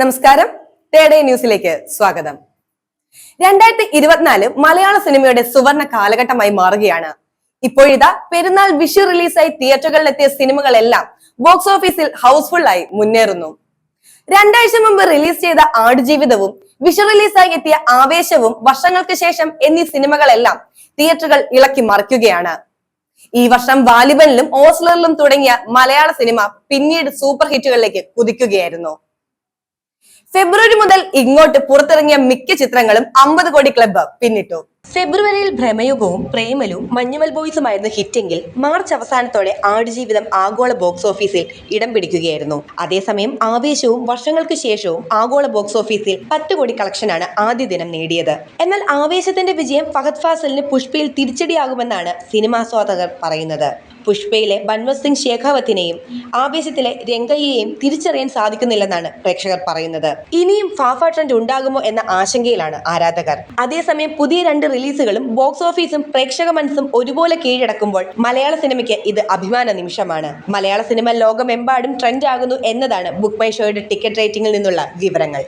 നമസ്കാരം. തേടേ ന്യൂസിലേക്ക് സ്വാഗതം. രണ്ടായിരത്തി ഇരുപത്തിനാല് മലയാള സിനിമയുടെ സുവർണ കാലഘട്ടമായി മാറുകയാണ്. ഇപ്പോഴിതാ പെരുന്നാൾ വിഷു റിലീസായി തിയേറ്ററുകളിലെത്തിയ സിനിമകളെല്ലാം ബോക്സ് ഓഫീസിൽ ഹൗസ്ഫുൾ ആയി മുന്നേറുന്നു. രണ്ടാഴ്ച മുമ്പ് റിലീസ് ചെയ്ത ആടുജീവിതവും വിഷു റിലീസായി എത്തിയ ആവേശവും വർഷങ്ങൾക്ക് ശേഷം എന്നീ സിനിമകളെല്ലാം തിയേറ്ററുകൾ ഇളക്കി മറിക്കുകയാണ്. ഈ വർഷം വാലിബനിലും ഓസ്ലറിലും തുടങ്ങിയ മലയാള സിനിമ പിന്നീട് സൂപ്പർ ഹിറ്റുകളിലേക്ക് കുതിക്കുകയായിരുന്നു. ഫെബ്രുവരി മുതൽ ഇങ്ങോട്ട് പുറത്തിറങ്ങിയ മിക്ക ചിത്രങ്ങളും അമ്പത് കോടി ക്ലബ്ബ് പിന്നിട്ടു. ഫെബ്രുവരിയിൽ ഭ്രമയുഗവും പ്രേമലും മഞ്ഞുമൽ ബോയ്സുമായിരുന്നു ഹിറ്റെങ്കിൽ മാർച്ച് അവസാനത്തോടെ ആടുജീവിതം ആഗോള ബോക്സ് ഓഫീസിൽ ഇടം പിടിക്കുകയായിരുന്നു. അതേസമയം ആവേശവും വർഷങ്ങൾക്ക് ശേഷവും ആഗോള ബോക്സ് ഓഫീസിൽ പത്ത് കോടി കളക്ഷനാണ് ആദ്യ ദിനം നേടിയത്. എന്നാൽ ആവേശത്തിന്റെ വിജയം ഫഹദ് ഫാസലിന് പുഷ്പയിൽ തിരിച്ചടിയാകുമെന്നാണ് സിനിമാസ്വാദകർ പറയുന്നത്. പുഷ്പയിലെ ബൻവത് സിംഗ് ശേഖാവത്തിനെയും ആവേശത്തിലെ രംഗയ്യയെയും തിരിച്ചറിയാൻ സാധിക്കുന്നില്ലെന്നാണ് പ്രേക്ഷകർ പറയുന്നത്. ഇനിയും ഫാഫ ട്രെൻഡ് ഉണ്ടാകുമോ എന്ന ആശങ്കയിലാണ് ആരാധകർ. അതേസമയം പുതിയ രണ്ട് റിലീസുകളും ബോക്സ് ഓഫീസും പ്രേക്ഷക മനസ്സും ഒരുപോലെ കീഴടക്കുമ്പോൾ മലയാള സിനിമയ്ക്ക് ഇത് അഭിമാന നിമിഷമാണ്. മലയാള സിനിമ ലോകമെമ്പാടും ട്രെൻഡ് ആകുന്നു എന്നതാണ് ബുക്ക് മൈ ഷോയുടെ ടിക്കറ്റ് റേറ്റിംഗിൽ നിന്നുള്ള വിവരങ്ങൾ.